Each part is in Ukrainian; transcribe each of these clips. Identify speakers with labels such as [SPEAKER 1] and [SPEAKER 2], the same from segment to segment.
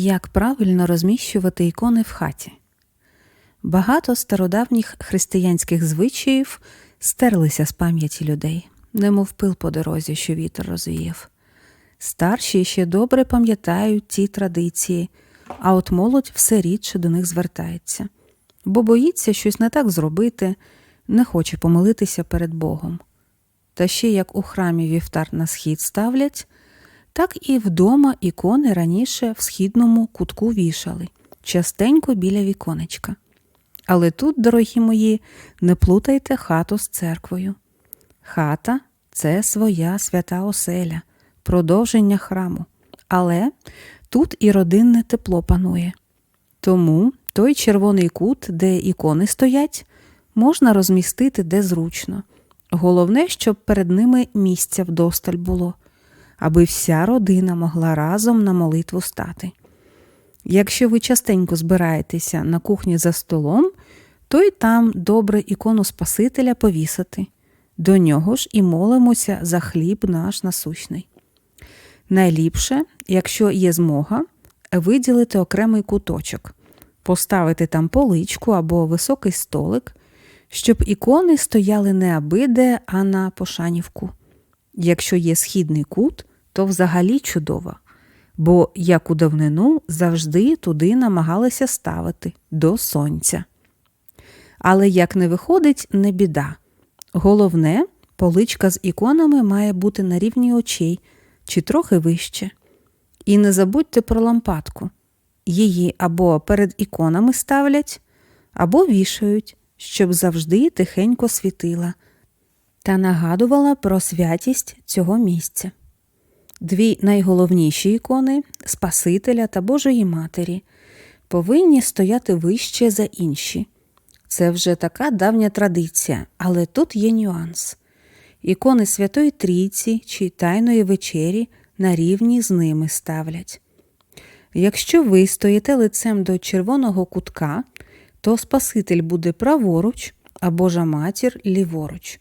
[SPEAKER 1] Як правильно розміщувати ікони в хаті? Багато стародавніх християнських звичаїв стерлися з пам'яті людей, немов пил по дорозі, що вітер розвіяв. Старші ще добре пам'ятають ті традиції, а от молодь все рідше до них звертається, бо боїться щось не так зробити, не хоче помилитися перед Богом. Та ще як у храмі вівтар на схід ставлять, так і вдома ікони раніше в східному кутку вішали, частенько біля віконечка. Але тут, дорогі мої, не плутайте хату з церквою. Хата це своя свята оселя, продовження храму, але тут і родинне тепло панує. Тому той червоний кут, де ікони стоять, можна розмістити де зручно. Головне, щоб перед ними місця вдосталь було, аби вся родина могла разом на молитву стати. Якщо ви частенько збираєтеся на кухні за столом, то й там добре ікону Спасителя повісити. До нього ж і молимося за хліб наш насущний. Найліпше, якщо є змога, виділити окремий куточок, поставити там поличку або високий столик, щоб ікони стояли не абиде, а на пошанівку. Якщо є східний кут, то взагалі чудово, бо як у давнину завжди туди намагалися ставити до сонця. Але як не виходить, не біда. Головне, поличка з іконами має бути на рівні очей чи трохи вище. І не забудьте про лампадку. Її або перед іконами ставлять, або вішають, щоб завжди тихенько світила та нагадувала про святість цього місця. Дві найголовніші ікони Спасителя та Божої Матері, повинні стояти вище за інші. Це вже така давня традиція, але тут є нюанс. Ікони Святої Трійці чи Тайної вечері на рівні з ними ставлять. Якщо ви стоїте лицем до червоного кутка, то Спаситель буде праворуч, а Божа матір ліворуч.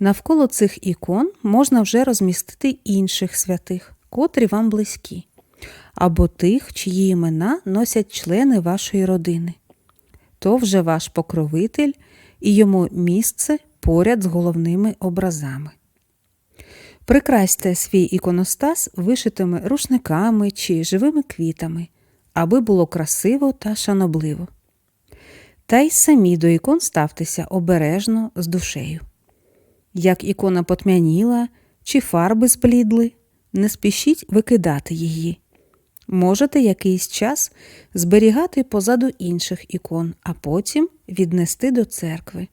[SPEAKER 1] Навколо цих ікон можна вже розмістити інших святих, котрі вам близькі, або тих, чиї імена носять члени вашої родини. То вже ваш покровитель і йому місце поряд з головними образами. Прикрасьте свій іконостас вишитими рушниками чи живими квітами, аби було красиво та шанобливо. Та й самі до ікон ставтеся обережно з душею. Як ікона потмяніла чи фарби зблідли, не спішіть викидати її. Можете якийсь час зберігати позаду інших ікон, а потім віднести до церкви.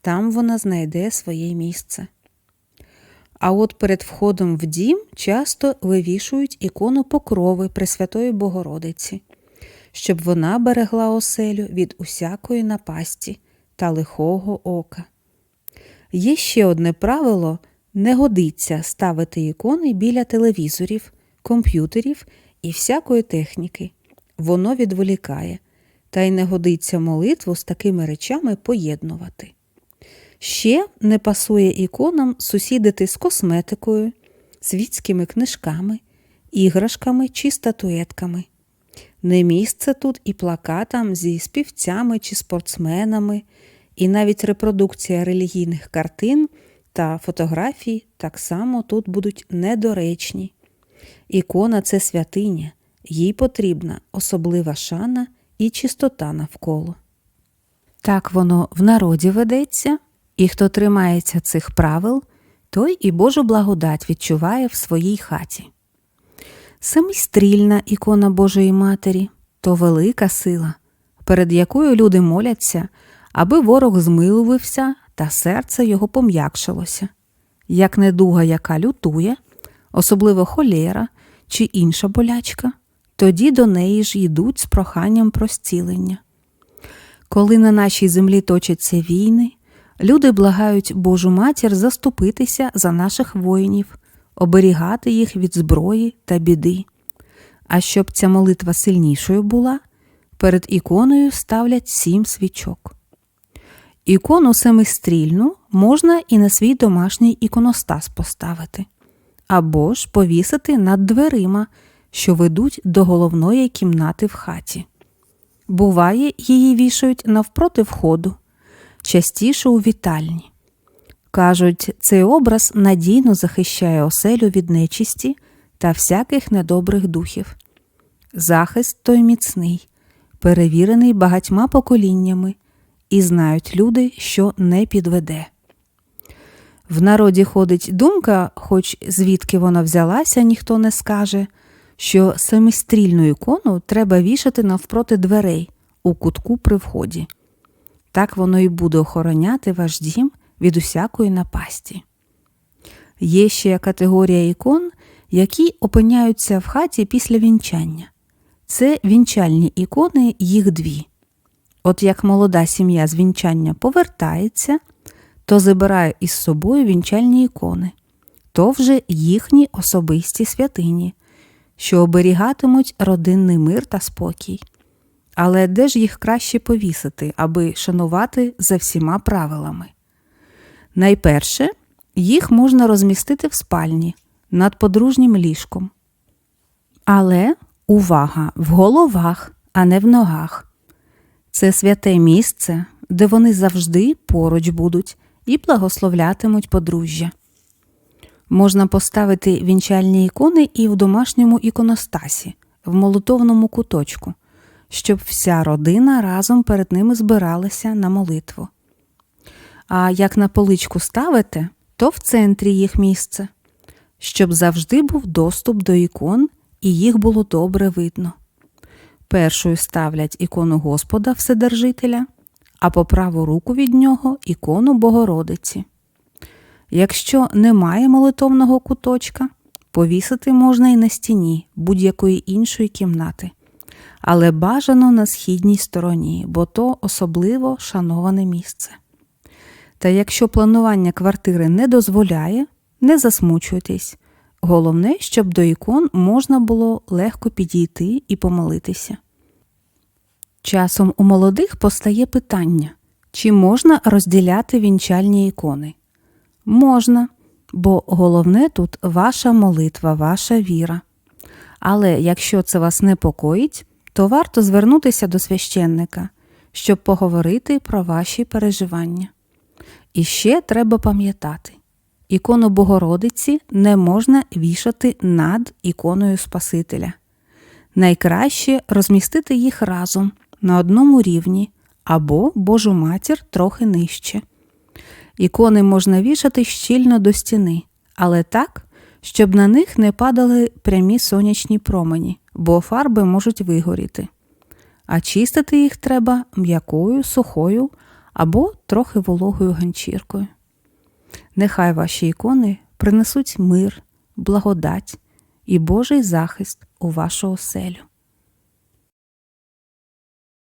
[SPEAKER 1] Там вона знайде своє місце. А от перед входом в дім часто вивішують ікону покрови Пресвятої Богородиці, щоб вона берегла оселю від усякої напасті та лихого ока. Є ще одне правило не годиться ставити ікони біля телевізорів, комп'ютерів і всякої техніки. Воно відволікає, та й не годиться молитву з такими речами поєднувати. Ще не пасує іконам сусідити з косметикою, світськими книжками, іграшками чи статуетками. Не місце тут і плакатам зі співцями чи спортсменами, і навіть репродукція релігійних картин та фотографій так само тут будуть недоречні. Ікона це святиня, їй потрібна особлива шана і чистота навколо. Так воно в народі ведеться, і хто тримається цих правил, той і Божу благодать відчуває в своїй хаті. Семистрільна ікона Божої Матері то велика сила, перед якою люди моляться, аби ворог змилувався та серце його пом'якшилося. Як недуга, яка лютує, особливо холєра чи інша болячка, тоді до неї ж йдуть з проханням про зцілення. Коли на нашій землі точаться війни, люди благають Божу матір заступитися за наших воїнів, оберігати їх від зброї та біди. А щоб ця молитва сильнішою була, перед іконою ставлять сім свічок. Ікону семистрільну можна і на свій домашній іконостас поставити, або ж повісити над дверима, що ведуть до головної кімнати в хаті. Буває, її вішають навпроти входу, частіше у вітальні. Кажуть, цей образ надійно захищає оселю від нечисті та всяких недобрих духів. Захист той міцний, перевірений багатьма поколіннями, і знають люди, що не підведе. В народі ходить думка, хоч звідки вона взялася, ніхто не скаже, що семистрільну ікону треба вішати навпроти дверей у кутку при вході. Так воно і буде охороняти ваш дім від усякої напасті. Є ще категорія ікон, які опиняються в хаті після вінчання. Це вінчальні ікони, їх дві. От як молода сім'я з вінчання повертається, то забирає із собою вінчальні ікони, то вже їхні особисті святині, що оберігатимуть родинний мир та спокій. Але де ж їх краще повісити, аби шанувати за всіма правилами? Найперше, їх можна розмістити в спальні над подружнім ліжком. Але увага в головах, а не в ногах. Це святе місце, де вони завжди поруч будуть і благословлятимуть подружжя. Можна поставити вінчальні ікони і в домашньому іконостасі, в молитовному куточку, щоб вся родина разом перед ними збиралася на молитву. А як на поличку ставите, то в центрі їх місце, щоб завжди був доступ до ікон і їх було добре видно. Першою ставлять ікону Господа Вседержителя, а по праву руку від нього ікону Богородиці. Якщо немає молитовного куточка, повісити можна і на стіні будь-якої іншої кімнати, але бажано на східній стороні, бо то особливо шановане місце. Та якщо планування квартири не дозволяє, не засмучуйтесь. Головне, щоб до ікон можна було легко підійти і помолитися. Часом у молодих постає питання, чи можна розділяти вінчальні ікони? Можна, бо головне тут ваша молитва, ваша віра. Але якщо це вас непокоїть, то варто звернутися до священника, щоб поговорити про ваші переживання. І ще треба пам'ятати, ікону Богородиці не можна вішати над іконою Спасителя. Найкраще розмістити їх разом на одному рівні або Божу матір трохи нижче. Ікони можна вішати щільно до стіни, але так, щоб на них не падали прямі сонячні промені, бо фарби можуть вигоріти. А чистити їх треба м'якою, сухою або трохи вологою ганчіркою. Нехай ваші ікони принесуть мир, благодать і Божий захист у вашу оселю.